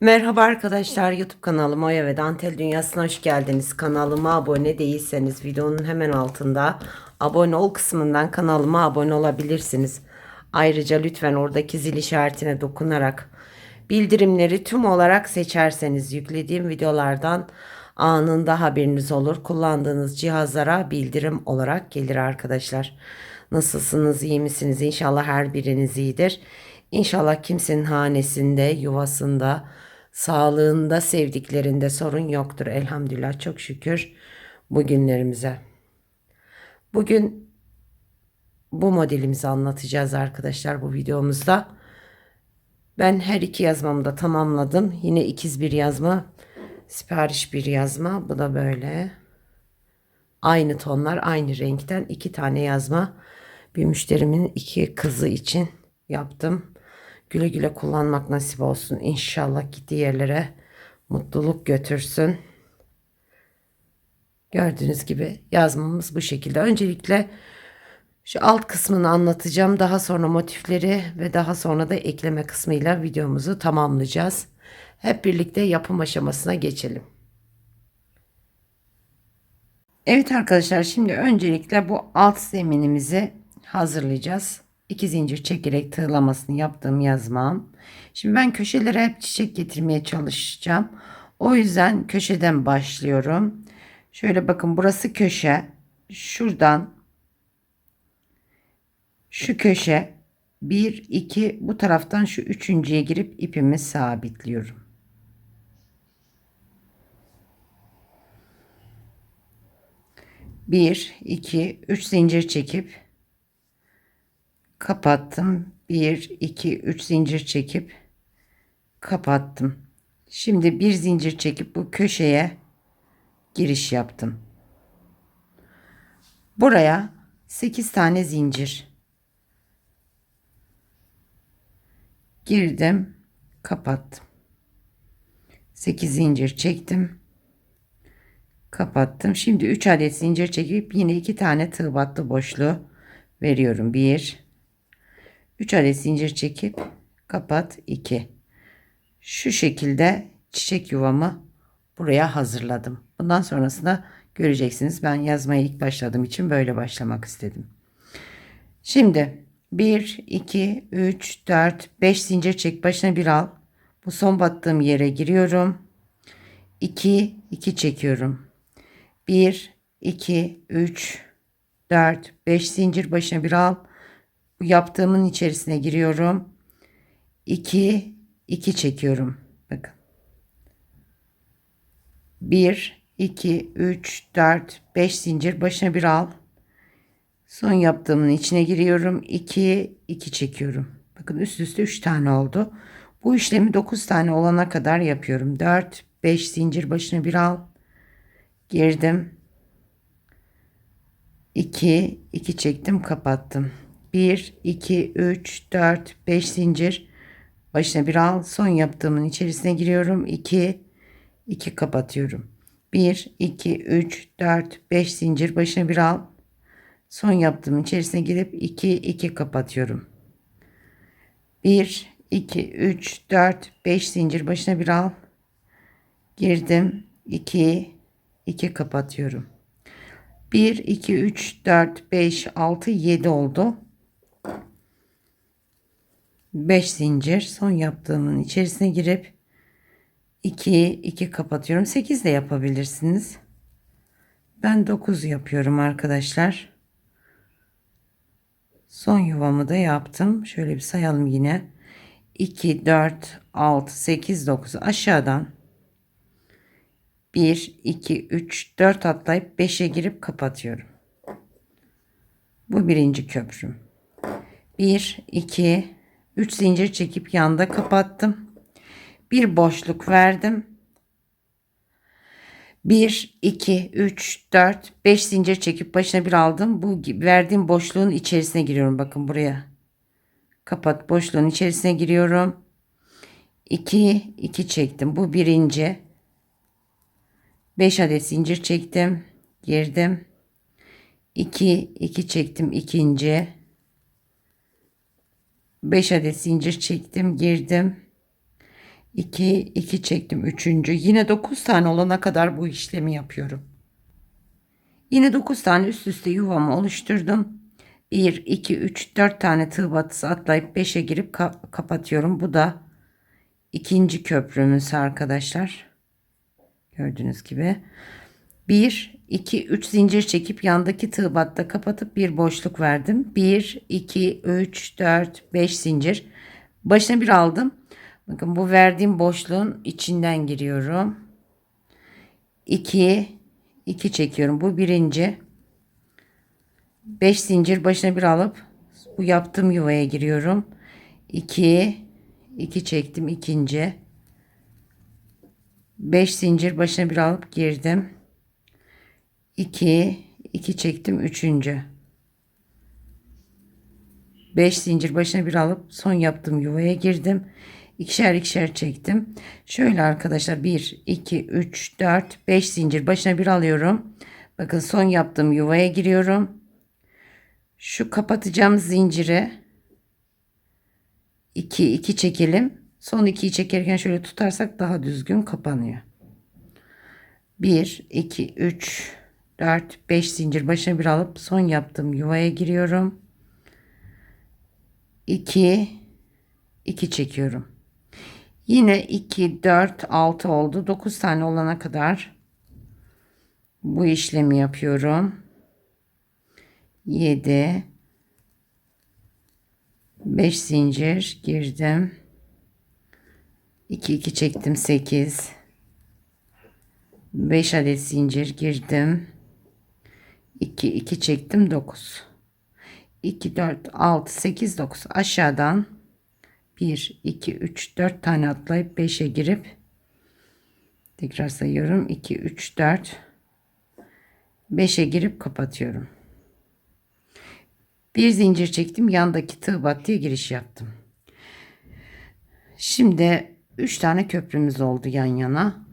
Merhaba arkadaşlar YouTube kanalıma Oya ve Dantel Dünyası'na hoş geldiniz. Kanalıma abone değilseniz videonun hemen altında abone ol kısmından kanalıma abone olabilirsiniz. Ayrıca lütfen oradaki zil işaretine dokunarak bildirimleri tüm olarak seçerseniz yüklediğim videolardan anında haberiniz olur. Kullandığınız cihazlara bildirim olarak gelir arkadaşlar. Nasılsınız, iyi misiniz? İnşallah her biriniz iyidir. İnşallah kimsenin hanesinde, yuvasında, sağlığında, sevdiklerinde sorun yoktur. Elhamdülillah çok şükür bugünlerimize. Bugün bu modelimizi anlatacağız arkadaşlar bu videomuzda. Ben her iki yazmamı da tamamladım. Yine ikiz bir yazma, sipariş bir yazma. Bu da böyle. Aynı tonlar, aynı renkten iki tane yazma. Bir müşterimin iki kızı için yaptım. Güle güle kullanmak nasip olsun. İnşallah gittiği yerlere mutluluk götürsün. Gördüğünüz gibi yazmamız bu şekilde. Öncelikle şu alt kısmını anlatacağım. Daha sonra motifleri ve daha sonra da ekleme kısmıyla videomuzu tamamlayacağız. Hep birlikte yapım aşamasına geçelim. Evet arkadaşlar şimdi öncelikle bu alt zeminimizi hazırlayacağız. İki zincir çekerek tığlamasını yaptığım yazmam. Şimdi ben köşelere hep çiçek getirmeye çalışacağım. O yüzden köşeden başlıyorum. Şöyle bakın burası köşe. Şuradan şu köşe 1 2 bu taraftan şu üçüncüye girip ipimi sabitliyorum. Bir, iki, üç zincir çekip kapattım. 1 2 3 zincir çekip kapattım. Şimdi bir zincir çekip bu köşeye giriş yaptım. Buraya 8 tane zincir girdim, kapattım. 8 zincir çektim. Kapattım. Şimdi 3 adet zincir çekip yine 2 tane tığ battı boşluğu veriyorum. 1 3 adet zincir çekip kapat 2. Şu şekilde çiçek yuvamı buraya hazırladım. Bundan sonrasında göreceksiniz. Ben yazmaya ilk başladığım için böyle başlamak istedim. Şimdi 1, 2, 3, 4, 5 zincir çek başına bir al. Bu son battığım yere giriyorum. 2, 2 çekiyorum. 1, 2, 3, 4, 5 zincir başına bir al yaptığımın içerisine giriyorum. 2 2 çekiyorum. Bakın. 1 2 3 4 5 zincir başına bir al. Son yaptığımın içine giriyorum. 2 2 çekiyorum. Bakın üst üste 3 tane oldu. Bu işlemi 9 tane olana kadar yapıyorum. 4 5 zincir başına bir al. Girdim. 2 2 çektim, kapattım. 1, 2, 3, 4, 5 zincir. Başına bir al. Son yaptığımın içerisine giriyorum. 2, 2 kapatıyorum. 1, 2, 3, 4, 5 zincir. Başına bir al. Son yaptığımın içerisine girip 2, 2 kapatıyorum. 1, 2, 3, 4, 5 zincir. Başına bir al. Girdim. 2, 2 kapatıyorum. 1, 2, 3, 4, 5, 6, 7 oldu. 5 zincir son yaptığımın içerisine girip 2 2 kapatıyorum. 8 de yapabilirsiniz. Ben 9 yapıyorum arkadaşlar. Son yuvamı da yaptım. Şöyle bir sayalım yine. 2 4 6 8 9 aşağıdan 1 2 3 4 atlayıp 5'e girip kapatıyorum. Bu birinci köprüm. 1 2 3 zincir çekip yanda kapattım. Bir boşluk verdim. 1 2 3 4 5 zincir çekip başına bir aldım. Bu verdiğim boşluğun içerisine giriyorum. Bakın buraya. Kapat boşluğun içerisine giriyorum. 2 2 çektim. Bu birinci. 5 adet zincir çektim. Girdim. 2 2 çektim ikinci. 5 adet zincir çektim girdim 2 2 çektim. Üçüncü. Yine 9 tane olana kadar bu işlemi yapıyorum. Yine 9 tane üst üste yuvamı oluşturdum. 1 2 3 4 tane tığ batısı atlayıp 5'e girip ka- kapatıyorum. Bu da ikinci köprümüz arkadaşlar. Gördüğünüz gibi. 1, 2, 3 zincir çekip yandaki tığ batta kapatıp bir boşluk verdim. 1, 2, 3, 4, 5 zincir. Başına bir aldım. Bakın bu verdiğim boşluğun içinden giriyorum. 2, 2 çekiyorum. Bu birinci. 5 zincir başına bir alıp bu yaptığım yuvaya giriyorum. 2, 2 çektim ikinci. 5 zincir başına bir alıp girdim. 2 2 çektim üçüncü. 5 zincir başına bir alıp son yaptığım yuvaya girdim. İkişer ikişer çektim. Şöyle arkadaşlar 1 2 3 4 5 zincir başına bir alıyorum. Bakın son yaptığım yuvaya giriyorum. Şu kapatacağım zincire 2 2 çekelim. Son 2'yi çekerken şöyle tutarsak daha düzgün kapanıyor. 1 2 3 4 5 zincir başına bir alıp son yaptığım yuvaya giriyorum. 2 2 çekiyorum. Yine 2 4 6 oldu. 9 tane olana kadar bu işlemi yapıyorum. 7 5 zincir girdim. 2 2 çektim 8 5 adet zincir girdim. 2 2 çektim 9 2 4 6 8 9 aşağıdan 1 2 3 4 tane atlayıp 5'e girip tekrar sayıyorum 2 3 4 5'e girip kapatıyorum. Bir zincir çektim yandaki tığ battıya giriş yaptım. Şimdi 3 tane köprümüz oldu yan yana.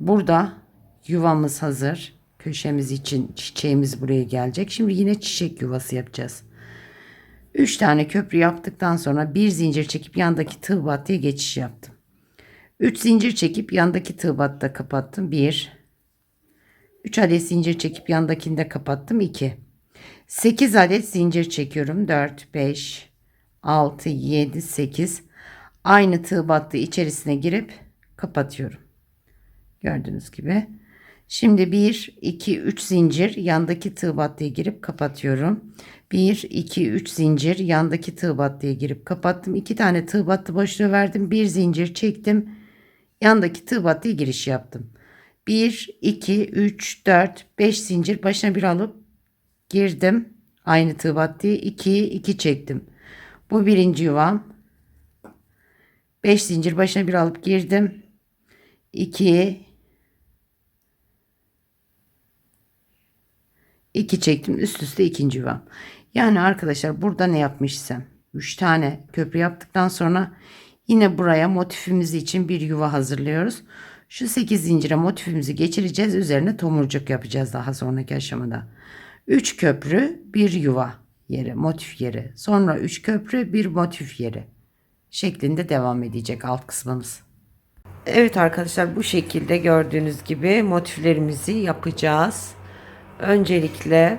Burada yuvamız hazır. Köşemiz için çiçeğimiz buraya gelecek. Şimdi yine çiçek yuvası yapacağız. 3 tane köprü yaptıktan sonra bir zincir çekip yandaki tığ battıya geçiş yaptım. 3 zincir çekip yandaki tığ batta kapattım. 1 3 adet zincir çekip yandakinde kapattım. 2 8 adet zincir çekiyorum. 4 5 6 7 8 aynı tığ içerisine girip kapatıyorum. Gördüğünüz gibi. Şimdi 1, 2, 3 zincir yandaki tığ battıya girip kapatıyorum. 1, 2, 3 zincir yandaki tığ battıya girip kapattım. 2 tane tığ battı boşluğu verdim. 1 zincir çektim. Yandaki tığ battıya giriş yaptım. 1, 2, 3, 4, 5 zincir başına bir alıp girdim. Aynı tığ battıya 2, 2 çektim. Bu birinci yuvam. 5 zincir başına bir alıp girdim. 2 2 çektim üst üste ikinci yuvam. Yani arkadaşlar burada ne yapmışsam 3 tane köprü yaptıktan sonra yine buraya motifimiz için bir yuva hazırlıyoruz. Şu 8 zincire motifimizi geçireceğiz. Üzerine tomurcuk yapacağız daha sonraki aşamada. 3 köprü, bir yuva yeri, motif yeri. Sonra 3 köprü, bir motif yeri şeklinde devam edecek alt kısmımız. Evet arkadaşlar bu şekilde gördüğünüz gibi motiflerimizi yapacağız. Öncelikle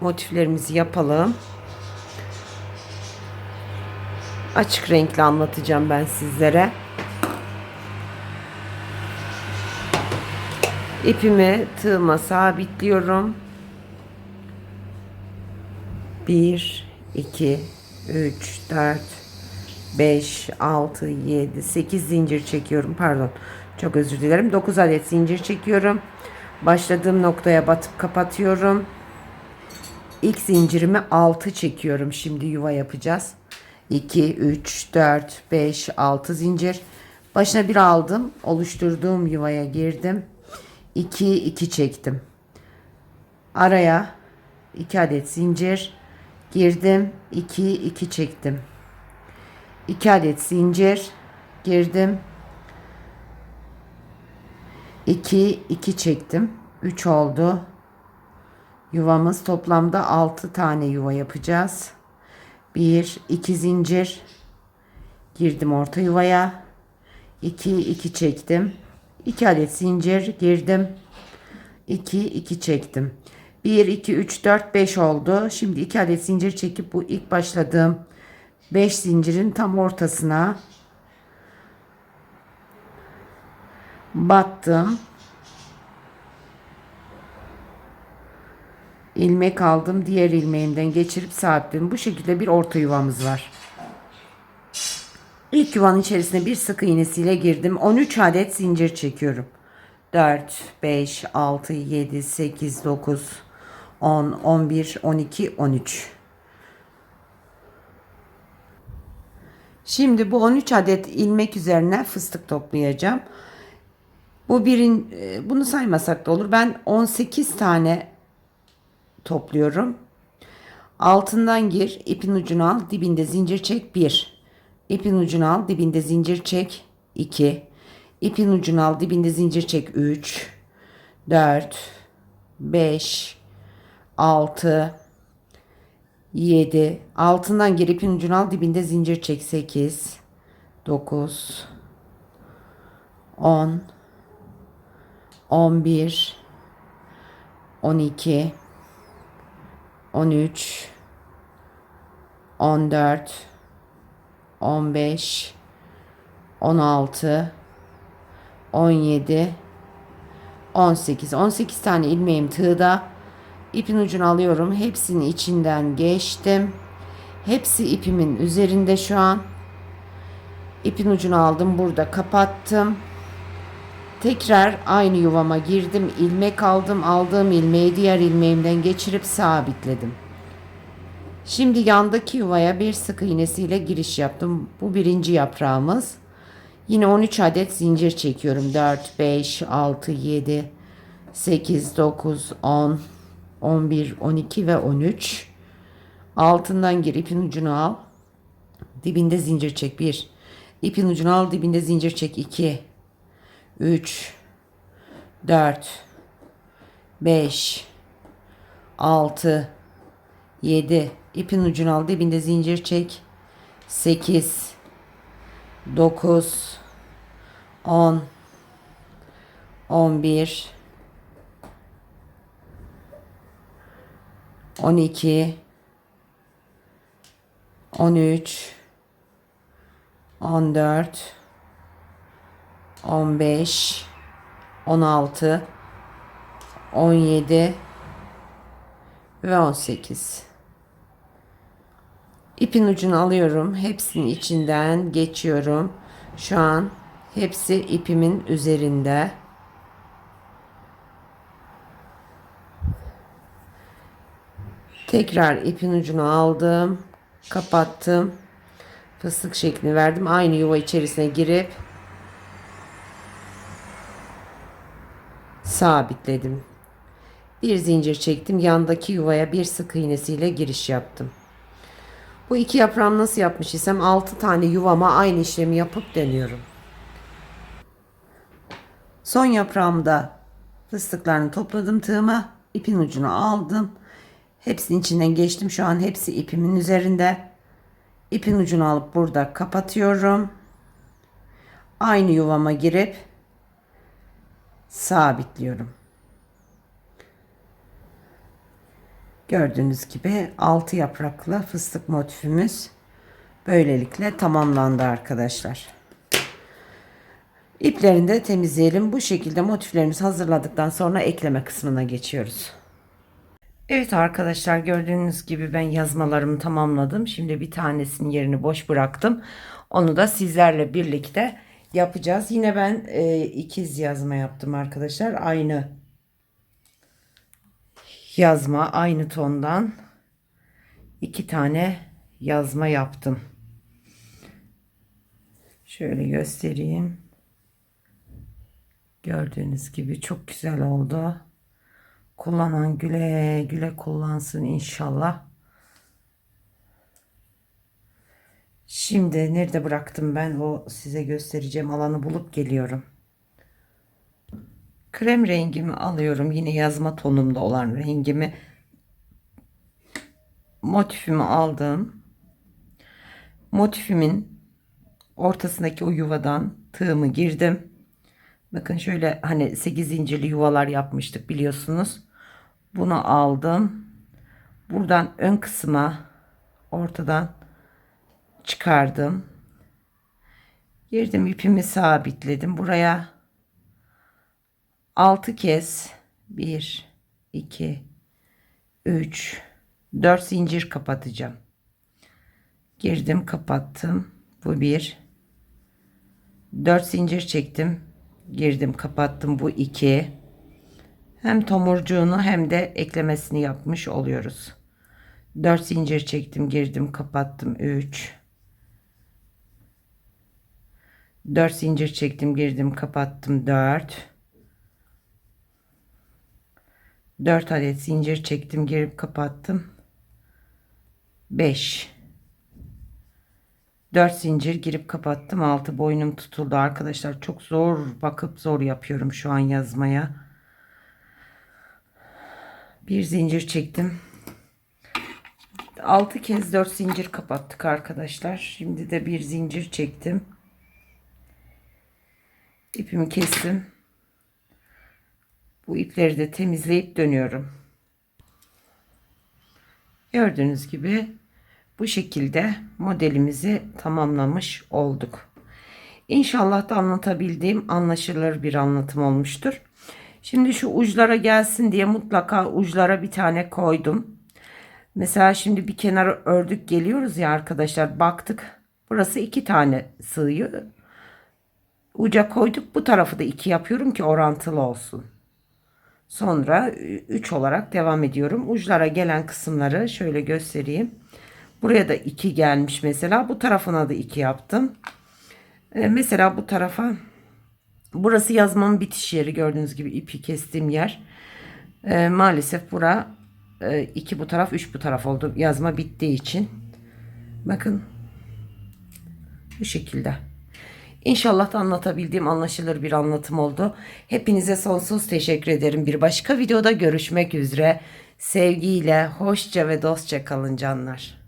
motiflerimizi yapalım. Açık renkli anlatacağım ben sizlere. İpimi tığıma sabitliyorum. 1 2 3 4 5 6 7 8 zincir çekiyorum. Pardon. Çok özür dilerim. 9 adet zincir çekiyorum. Başladığım noktaya batıp kapatıyorum. İlk zincirimi 6 çekiyorum. Şimdi yuva yapacağız. 2 3 4 5 6 zincir. Başına bir aldım. Oluşturduğum yuvaya girdim. 2 2 çektim. Araya 2 adet zincir girdim. 2 2 çektim. 2 adet zincir girdim. 2 2 çektim. 3 oldu. Yuvamız toplamda 6 tane yuva yapacağız. 1 2 zincir girdim orta yuvaya. 2 2 çektim. 2 adet zincir girdim. 2 2 çektim. 1 2 3 4 5 oldu. Şimdi 2 adet zincir çekip bu ilk başladığım 5 zincirin tam ortasına battım. ilmek aldım. Diğer ilmeğimden geçirip sabitledim. Bu şekilde bir orta yuvamız var. İlk yuvanın içerisine bir sık iğnesiyle girdim. 13 adet zincir çekiyorum. 4, 5, 6, 7, 8, 9, 10, 11, 12, 13. Şimdi bu 13 adet ilmek üzerine fıstık toplayacağım. Bu birin e, bunu saymasak da olur. Ben 18 tane topluyorum. Altından gir, ipin ucunu al, dibinde zincir çek 1. İpin ucunu al, dibinde zincir çek 2. İpin ucunu al, dibinde zincir çek 3. 4 5 6 7 altından gir ipin ucunu al dibinde zincir çek 8 9 10 11 12 13 14 15 16 17 18 18 tane ilmeğim tığda. İpin ucunu alıyorum. Hepsini içinden geçtim. Hepsi ipimin üzerinde şu an. İpin ucunu aldım. Burada kapattım tekrar aynı yuvama girdim ilmek aldım aldığım ilmeği diğer ilmeğimden geçirip sabitledim Şimdi yandaki yuvaya bir sık iğnesiyle giriş yaptım. Bu birinci yaprağımız. Yine 13 adet zincir çekiyorum. 4, 5, 6, 7, 8, 9, 10, 11, 12 ve 13. Altından gir ipin ucunu al. Dibinde zincir çek 1. İpin ucunu al dibinde zincir çek 2. 3 4 5 6 7 ipin ucunu al dibinde zincir çek. 8 9 10 11 12 13 14 15 16 17 ve 18 İpin ucunu alıyorum. Hepsinin içinden geçiyorum. Şu an hepsi ipimin üzerinde. Tekrar ipin ucunu aldım. Kapattım. Fıstık şeklini verdim. Aynı yuva içerisine girip sabitledim. Bir zincir çektim. Yandaki yuvaya bir sık iğnesiyle giriş yaptım. Bu iki yaprağım nasıl yapmış isem 6 tane yuvama aynı işlemi yapıp deniyorum. Son yaprağımda fıstıklarını topladım tığıma. ipin ucunu aldım. Hepsinin içinden geçtim. Şu an hepsi ipimin üzerinde. İpin ucunu alıp burada kapatıyorum. Aynı yuvama girip sabitliyorum. Gördüğünüz gibi 6 yapraklı fıstık motifimiz böylelikle tamamlandı arkadaşlar. İplerini de temizleyelim. Bu şekilde motiflerimizi hazırladıktan sonra ekleme kısmına geçiyoruz. Evet arkadaşlar gördüğünüz gibi ben yazmalarımı tamamladım. Şimdi bir tanesinin yerini boş bıraktım. Onu da sizlerle birlikte yapacağız. Yine ben e, ikiz yazma yaptım arkadaşlar. Aynı yazma aynı tondan iki tane yazma yaptım. Şöyle göstereyim. Gördüğünüz gibi çok güzel oldu. Kullanan güle güle kullansın inşallah. Şimdi nerede bıraktım ben o size göstereceğim alanı bulup geliyorum. Krem rengimi alıyorum. Yine yazma tonumda olan rengimi motifimi aldım. Motifimin ortasındaki o yuvadan tığımı girdim. Bakın şöyle hani 8 zincirli yuvalar yapmıştık biliyorsunuz. Bunu aldım. Buradan ön kısma ortadan çıkardım. Girdim ipimi sabitledim. Buraya 6 kez 1 2 3 4 zincir kapatacağım. Girdim kapattım. Bu bir. 4 zincir çektim. Girdim kapattım. Bu iki. Hem tomurcuğunu hem de eklemesini yapmış oluyoruz. 4 zincir çektim. Girdim kapattım. 3. 4 zincir çektim. Girdim kapattım. 4. 4 adet zincir çektim. Girip kapattım. 5. 4 zincir girip kapattım. 6 boynum tutuldu arkadaşlar. Çok zor bakıp zor yapıyorum şu an yazmaya. Bir zincir çektim. 6 kez 4 zincir kapattık arkadaşlar. Şimdi de bir zincir çektim. İpimi kestim. Bu ipleri de temizleyip dönüyorum. Gördüğünüz gibi bu şekilde modelimizi tamamlamış olduk. İnşallah da anlatabildiğim anlaşılır bir anlatım olmuştur. Şimdi şu uçlara gelsin diye mutlaka uçlara bir tane koydum. Mesela şimdi bir kenara ördük geliyoruz ya arkadaşlar baktık. Burası iki tane sığıyor. Uca koyduk bu tarafı da iki yapıyorum ki orantılı olsun. Sonra 3 olarak devam ediyorum. Uçlara gelen kısımları şöyle göstereyim. Buraya da 2 gelmiş mesela. Bu tarafına da 2 yaptım. Ee, mesela bu tarafa burası yazmamın bitiş yeri gördüğünüz gibi ipi kestiğim yer. Ee, maalesef bura 2 bu taraf 3 bu taraf oldu. Yazma bittiği için. Bakın bu şekilde. İnşallah da anlatabildiğim anlaşılır bir anlatım oldu. Hepinize sonsuz teşekkür ederim. Bir başka videoda görüşmek üzere. Sevgiyle, hoşça ve dostça kalın canlar.